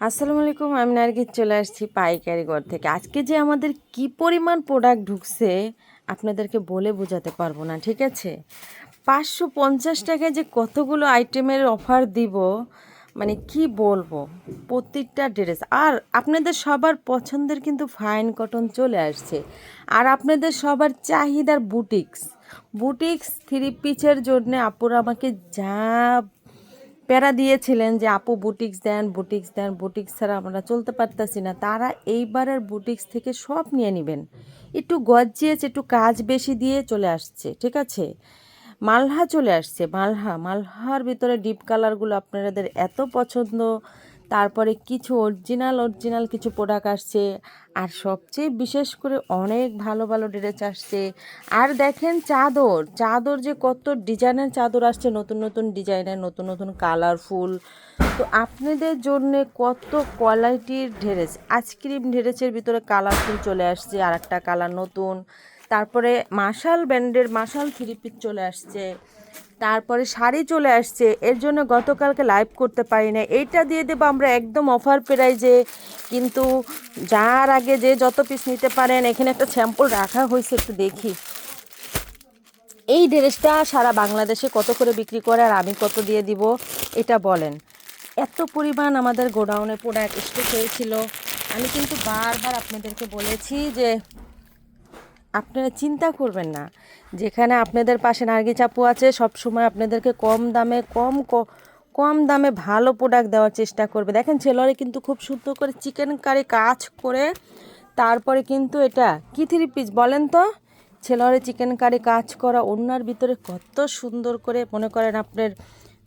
আসসালামু আলাইকুম, আমি নার্গিস চলে আসছি পাইকারি ঘর থেকে। আজকে যে আমাদের কি পরিমাণ প্রোডাক্ট ঢুকছে, আপনাদেরকে বলে বোঝাতে পারব না, ঠিক আছে? পাঁচশো পঞ্চাশ টাকায় যে কতগুলো আইটেমের অফার দিব মানে কি বলব? প্রত্যেকটা ড্রেস আর আপনাদের সবার পছন্দের কিন্তু ফাইন কটন চলে আসছে। আর আপনাদের সবার চাহিদার বুটিক্স বুটিক্স থ্রি পিচের জন্য আপুরা আমাকে যা প্যারা দিয়েছিলেন যে, আপু বুটিক্স দেন বুটিক্স দেন বুটিক্স ছাড়া আমরা চলতে পারতাছি না। তারা এইবারের বুটিক্স থেকে সব নিয়ে নেবেন। একটু গজিয়েছে একটু কাজ বেশি দিয়ে চলে আসছে, ঠিক আছে? মালহা চলে আসছে, মালহা। মালহার ভিতরে ডিপ কালারগুলো আপনাদের এত পছন্দ। তারপরে কিছু অরিজিনাল অরিজিনাল কিছু প্রোডাক্ট আসছে। আর সবচেয়ে বিশেষ করে অনেক ভালো ভালো ড্রেস আসছে। আর দেখেন চাদর চাদর যে কত ডিজাইনের চাদর আসছে, নতুন নতুন ডিজাইনের নতুন নতুন কালারফুল তো আপনাদের জন্যে কত কোয়ালিটির ড্রেস আইসক্রিম ড্রেসের ভিতরে কালারফুল চলে আসছে আর একটা কালার নতুন। তারপরে মাশাল ব্র্যান্ডের মাশাল থ্রি পিস চলে আসছে, তারপরে শাড়ি চলে আসছে, এর জন্য গতকালকে লাইভ করতে পারি না এইটা দিয়ে দেবো আমরা একদম অফার প্রাইজে কিন্তু যার আগে যে যত পিস নিতে পারেন, এখানে একটা স্যাম্পল রাখা হয়েছে, একটু দেখি। এই ড্রেসটা সারা বাংলাদেশে কত করে বিক্রি করে আর আমি কত দিয়ে দিব, এটা বলেন। এত পরিমাণ আমাদের গোডাউনে প্রোডাক্ট স্টক হয়েছিল। আমি কিন্তু বারবার আপনাদেরকে বলেছি যে আপনারা চিন্তা করবেন না। যেখানে আপনাদের পাশে নার্গিস আপু আছে সব সময় আপনাদেরকে কম দামে, কম কম দামে ভালো প্রোডাক্ট দেওয়ার চেষ্টা করবে। দেখেন ছেলরে কিন্তু খুব সুন্দর করে চিকেন কারি কাজ করে, তারপরে কিন্তু এটা কি থ্রি পিস বলেন তো? ছেলরে চিকেন কারি কাজ করা ওনার ভিতরে কত সুন্দর করে, মনে করেন আপনার,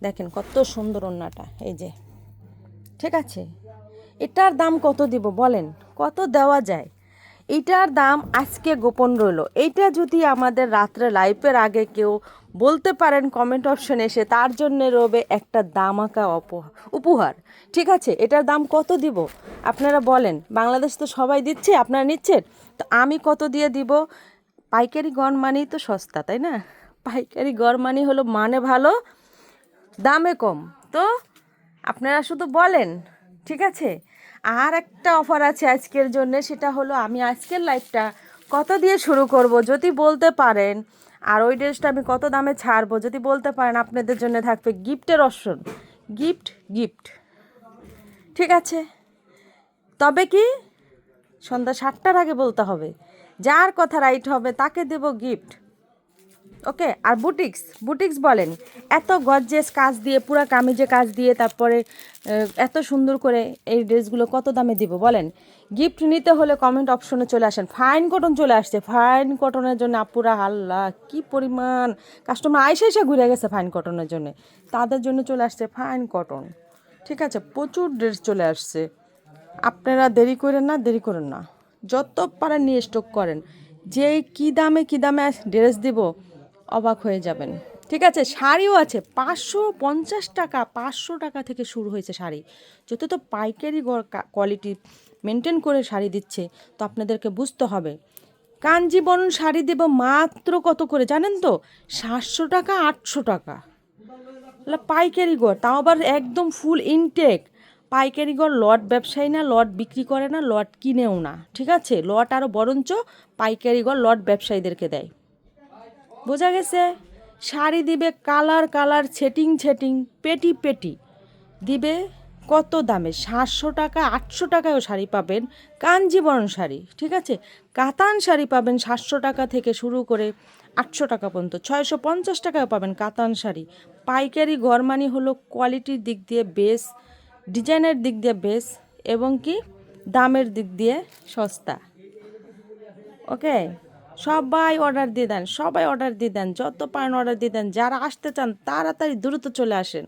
দেখেন কত সুন্দর ওনাটা এই যে। ঠিক আছে? এটার দাম কত দিব বলেন? কত দেওয়া যায়? এইটার দাম আজকে গোপন রইল। এইটা যদি আমাদের রাত্রে লাইফের আগে কেউ বলতে পারেন কমেন্ট অপশনে এসে তার জন্য রবে একটা দামাকা উপহার। ঠিক আছে, এটার দাম কত দিব? আপনারা বলেন। বাংলাদেশ তো সবাই দিচ্ছে, আপনারা নিচ্ছেন। তো আমি কত দিয়ে দিব? পাইকারি গড় মানেই তো সস্তা, তাই না? পাইকারি গড় মানি হলো মানে ভালো, দামে কম। তো আপনারা শুধু বলেন, ঠিক আছে? আর একটা অফার আছে আজকের জন্য, সেটা হলো আমি আজকের লাইফটা কত দিয়ে শুরু করব যদি বলতে পারেন? আর ওই ড্রেসটা আমি কত দামে ছাড়বো যদি বলতে পারেন আপনাদের জন্য থাকবে গিফটের অপশন গিফট গিফট ঠিক আছে? তবে কি? সন্ধ্যা সাতটার আগে বলতে হবে। যার কথা রাইট হবে তাকে দেব গিফট ওকে, আর বুটিক্স বুটিক্স বলেন, এত গর্জেস কাজ দিয়ে, পুরো কামিজে কাজ দিয়ে, তারপরে এত সুন্দর করে এই ড্রেসগুলো কত দামে দিব বলেন? গিফট নিতে হলে কমেন্ট অপশনে চলে আসেন। ফাইন কটন চলে আসছে। ফাইন কটনের জন্য আপুরা হাল্লা কি পরিমাণ? কাস্টমার আইসা এসে ঘুরে গেছে ফাইন কটনের জন্য। তাদের জন্য চলে আসছে ফাইন কটন ঠিক আছে, প্রচুর ড্রেস চলে আসছে। আপনারা দেরি করেন না, দেরি করেন না। যত পারেন নিয়ে স্টক করেন। যে কি দামে কি দামে ড্রেস দিব অবাক হয়ে যাবেন। ঠিক আছে, শাড়িও আছে, পাঁচশো পঞ্চাশ টাকা, পাঁচশো টাকা থেকে শুরু হয়েছে শাড়ি। যত তো পাইকারি কোয়ালিটি মেনটেন করে শাড়ি দিচ্ছে, তো আপনাদেরকে বুঝতে হবে। কাঞ্জিবরণ শাড়ি দেব মাত্র কত করে জানেন তো? সাতশো টাকা, আটশো টাকা। পাইকারি গড়, তাও আবার একদম ফুল ইনটেক পাইকারি গড়, লট ব্যবসায়ী না, লট বিক্রি করে না, লট কিনেও না। ঠিক আছে, লট আরও বরঞ্চ পাইকারি গড়, লট ব্যবসায়ীদেরকে দেয়। বোঝা গেছে? শাড়ি দিবে কালার কালার, ছেটিং ছেটিং, পেটি পেটি। দিবে কত দামে? সাতশো টাকা, আটশো টাকায়ও শাড়ি পাবেন কাঞ্জিবরণ শাড়ি, ঠিক আছে? কাতান শাড়ি পাবেন সাতশো টাকা থেকে শুরু করে আটশো টাকা পর্যন্ত। ছয়শো পঞ্চাশ টাকায় পাবেন কাতান শাড়ি। পাইকারি গরমানি হলো কোয়ালিটির দিক দিয়ে বেশ, ডিজাইনের দিক দিয়ে বেশ, এবং কি দামের দিক দিয়ে সস্তা। ওকে? সবাই অর্ডার দিয়ে দেন, সবাই অর্ডার দিয়ে দেন, যত পারেন অর্ডার দিয়ে দেন, যারা আসতে চান তাড়াতাড়ি দ্রুত চলে আসেন।